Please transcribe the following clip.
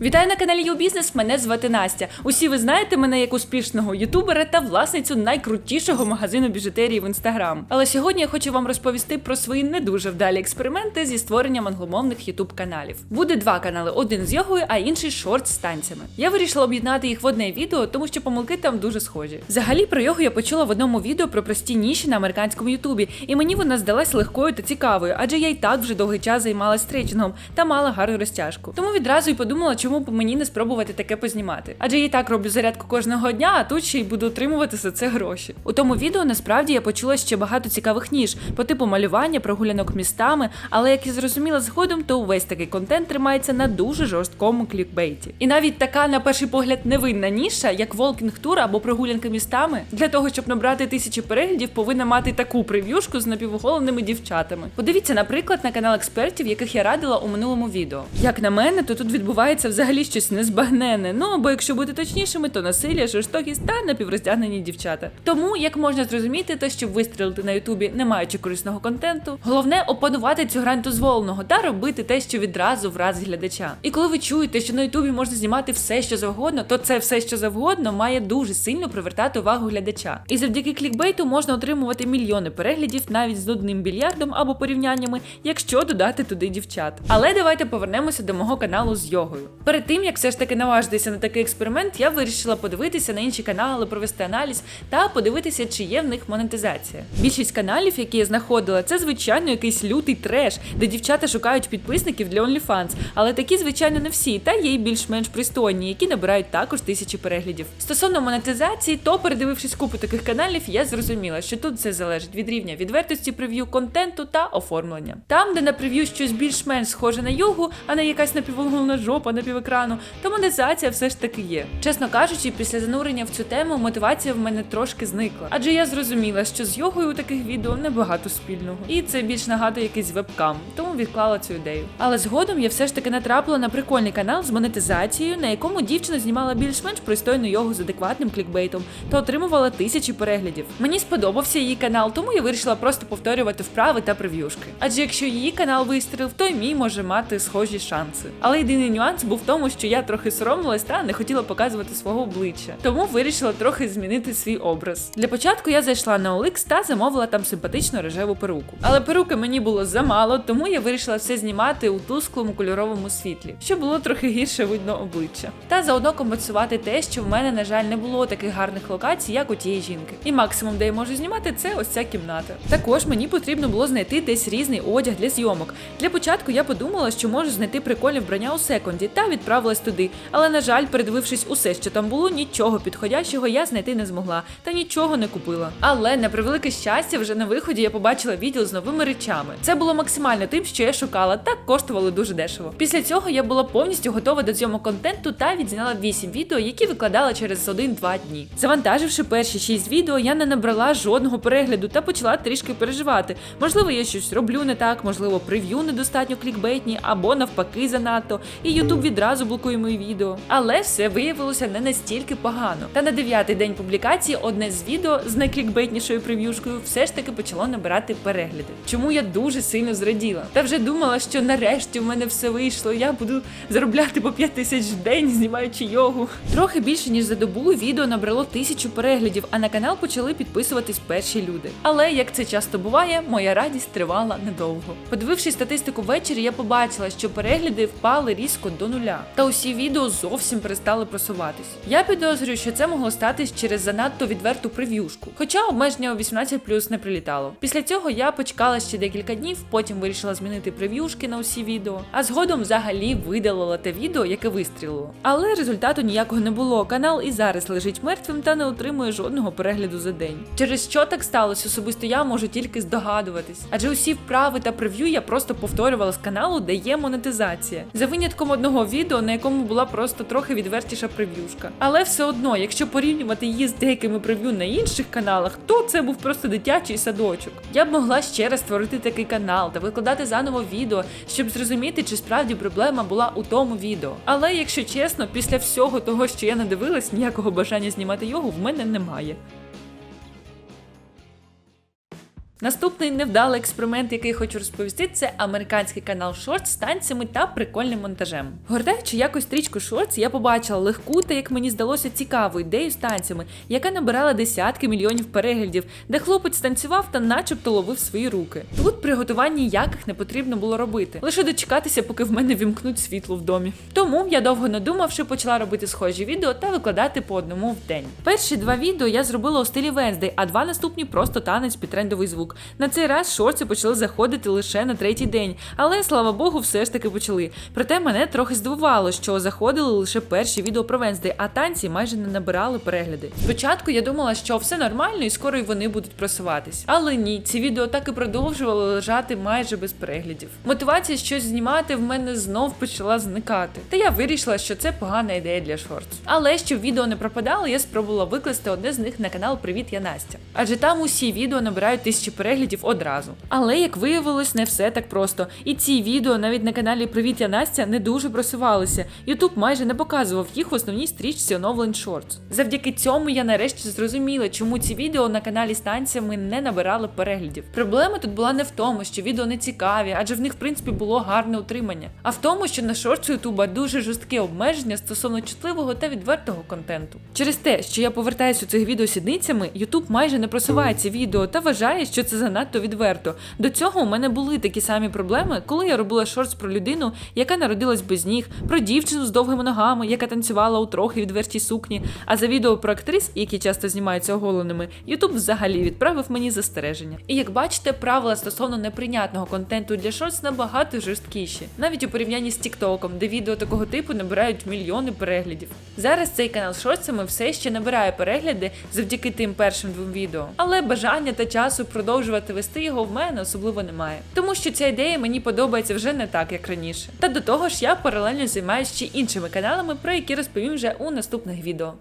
Вітаю на каналі YouBusiness, мене звати Настя. Усі ви знаєте мене як успішного ютубера та власницю найкрутішого магазину біжутерії в інстаграм. Але сьогодні я хочу вам розповісти про свої не дуже вдалі експерименти зі створенням англомовних ютуб каналів. Буде два канали: один з йогою, а інший шорт з танцями. Я вирішила об'єднати їх в одне відео, тому що помилки там дуже схожі. Взагалі про йогу я почула в одному відео про прості ніші на американському ютубі, і мені вона здалась легкою та цікавою, адже я й так вже довгий час займалась стретчингом та мала гарну розтяжку. Тому відразу й подумала, чому б мені не спробувати таке познімати. Адже я і так роблю зарядку кожного дня, а тут ще й буду отримувати за це гроші. У тому відео насправді я почула ще багато цікавих ніж по типу малювання, прогулянок містами, але як я зрозуміла згодом, то увесь такий контент тримається на дуже жорсткому клікбейті. І навіть така, на перший погляд, невинна ніша, як волкінг тур або прогулянки містами, для того, щоб набрати тисячі переглядів, повинна мати таку прев'юшку з напівголеними дівчатами. Подивіться, наприклад, на канал експертів, яких я радила у минулому відео. Як на мене, то тут відбувається взагалі щось незбагнене. Ну або якщо бути точнішими, то насилля, жорстокість та напівроздягнені дівчата. Тому, як можна зрозуміти, то щоб вистрілити на Ютубі, не маючи корисного контенту, головне опанувати цю грань дозволеного та робити те, що відразу вразить глядача. І коли ви чуєте, що на Ютубі можна знімати все, що завгодно, то це все, що завгодно, має дуже сильно привертати увагу глядача. І завдяки клікбейту можна отримувати мільйони переглядів навіть з нудним більярдом або порівняннями, якщо додати туди дівчат. Але давайте повернемося до мого каналу з йогою. Перед тим як все ж таки наважитися на такий експеримент, я вирішила подивитися на інші канали, провести аналіз та подивитися, чи є в них монетизація. Більшість каналів, які я знаходила, це звичайно якийсь лютий треш, де дівчата шукають підписників для OnlyFans, але такі, звичайно, не всі, та є й більш-менш пристойні, які набирають також тисячі переглядів. Стосовно монетизації, то передивившись купу таких каналів, я зрозуміла, що тут все залежить від рівня відвертості прев'ю контенту та оформлення. Там, де на прев'ю щось більш-менш схоже на йогу, а не якась напівголовна жопа напівекрану, то монетизація все ж таки є. Чесно кажучи, після занурення в цю тему мотивація в мене трошки зникла, адже я зрозуміла, що з йогою у таких відео небагато спільного, і це більш нагадує якийсь вебкам, тому відклала цю ідею. Але згодом я все ж таки натрапила на прикольний канал з монетизацією, на якому дівчина знімала більш-менш пристойну йогу з адекватним клікбейтом та отримувала тисячі переглядів. Мені сподобався її канал, тому я вирішила просто повторювати вправи та прев'юшки. Адже якщо її канал вистрілив, то й мій може мати схожі шанси. Але єдиний нюанс був тому, що я трохи соромилась та не хотіла показувати свого обличчя, тому вирішила трохи змінити свій образ. Для початку я зайшла на OLX та замовила там симпатичну рожеву перуку. Але перуки мені було замало, тому я вирішила все знімати у тусклому кольоровому світлі, щоб було трохи гірше видно обличчя. Та заодно компенсувати те, що в мене, на жаль, не було таких гарних локацій, як у тієї жінки. І максимум, де я можу знімати, це ось ця кімната. Також мені потрібно було знайти десь різний одяг для зйомок. Для початку я подумала, що можу знайти прикольне вбрання у секунді та відправилась туди. Але на жаль, передивившись усе, що там було, нічого підходящого я знайти не змогла та нічого не купила. Але на превелике щастя, вже на виході я побачила відділ з новими речами. Це було максимально тим, що я шукала, та коштувало дуже дешево. Після цього я була повністю готова до зйомок контенту та відзняла 8 відео, які викладала через 1-2 дні. Завантаживши перші 6 відео, я не набрала жодного перегляду та почала трішки переживати. Можливо, я щось роблю не так, можливо, прев'ю недостатньо клікбейтні, або навпаки занадто, і Ютуб відразу блокує мої відео. Але все виявилося не настільки погано. Та на дев'ятий день публікації одне з відео з найклікбейтнішою прев'юшкою все ж таки почало набирати перегляди. Чому я дуже сильно зраділа. Та вже думала, що нарешті в мене все вийшло. Я буду заробляти по 5 тисяч в день, знімаючи йогу. Трохи більше ніж за добу відео набрало тисячу переглядів, а на канал почали підписуватись перші люди. Але як це часто буває, моя радість тривала недовго. Подивившись статистику ввечері, я побачила, що перегляди впали різко до нуля. Та усі відео зовсім перестали просуватись. Я підозрюю, що це могло статись через занадто відверту прев'юшку. Хоча обмеження у 18 не прилітало. Після цього я почекала ще декілька днів, потім вирішила змінити прев'юшки на усі відео, а згодом взагалі видалила те відео, яке вистрілило. Але результату ніякого не було. Канал і зараз лежить мертвим та не отримує жодного перегляду за день. Через що так сталося, особисто я можу тільки здогадуватись. Адже усі вправи та прев'ю я просто повторювала з каналу, де є монетизація. За винятком одного відео, на якому була просто трохи відвертіша прев'юшка. Але все одно, якщо порівнювати її з деякими прев'ю на інших каналах, то це був просто дитячий садочок. Я б могла ще раз створити такий канал та викладати заново відео, щоб зрозуміти, чи справді проблема була у тому відео. Але якщо чесно, після всього того, що я надивилась, ніякого бажання знімати його в мене немає. Наступний невдалий експеримент, який хочу розповісти, це американський канал Shorts з танцями та прикольним монтажем. Гортаючи якось стрічку Shorts, я побачила легку та, як мені здалося, цікаву ідею з танцями, яка набирала десятки мільйонів переглядів, де хлопець танцював та начебто ловив свої руки. Тут приготувань ніяких не потрібно було робити, лише дочекатися, поки в мене вімкнуть світло в домі. Тому я довго не думавши, почала робити схожі відео та викладати по одному в день. Перші два відео я зробила у стилі Венздей, а два наступні просто танець під трендовий звук. На цей раз шорти почали заходити лише на третій день, але слава Богу, все ж таки почали. Проте мене трохи здивувало, що заходили лише перші відео про Венздей, а танці майже не набирали перегляди. Спочатку я думала, що все нормально і скоро й вони будуть просуватись. Але ні, ці відео так і продовжували лежати майже без переглядів. Мотивація щось знімати в мене знов почала зникати. Та я вирішила, що це погана ідея для шортс. Але щоб відео не пропадало, я спробувала викласти одне з них на канал Привіт, я Настя. Адже там усі відео набирають тисячі переглядів одразу. Але як виявилось, не все так просто. І ці відео навіть на каналі Привіт, я Настя не дуже просувалися. Ютуб майже не показував їх в основній стрічці оновлень шортс. Завдяки цьому я нарешті зрозуміла, чому ці відео на каналі з танцями не набирали переглядів. Проблема тут була не в тому, що відео не цікаві, адже в них в принципі було гарне утримання, а в тому, що на шортс Ютуба дуже жорсткі обмеження стосовно чутливого та відвертого контенту. Через те, що я повертаюся у цих відео сідницями, Ютуб майже не просуває ці відео та вважає, що це занадто відверто. До цього у мене були такі самі проблеми, коли я робила шортс про людину, яка народилась без ніг, про дівчину з довгими ногами, яка танцювала у трохи відвертій сукні. А за відео про актрис, які часто знімаються оголеними, Ютуб взагалі відправив мені застереження. І як бачите, правила стосовно неприйнятного контенту для шортс набагато жорсткіші, навіть у порівнянні з Тіктоком, де відео такого типу набирають мільйони переглядів. Зараз цей канал з шортсами все ще набирає перегляди завдяки тим першим двом відео, але бажання та часу продовжувати вести його в мене особливо немає, тому що ця ідея мені подобається вже не так, як раніше. Та до того ж, я паралельно займаюся ще іншими каналами, про які розповім вже у наступних відео.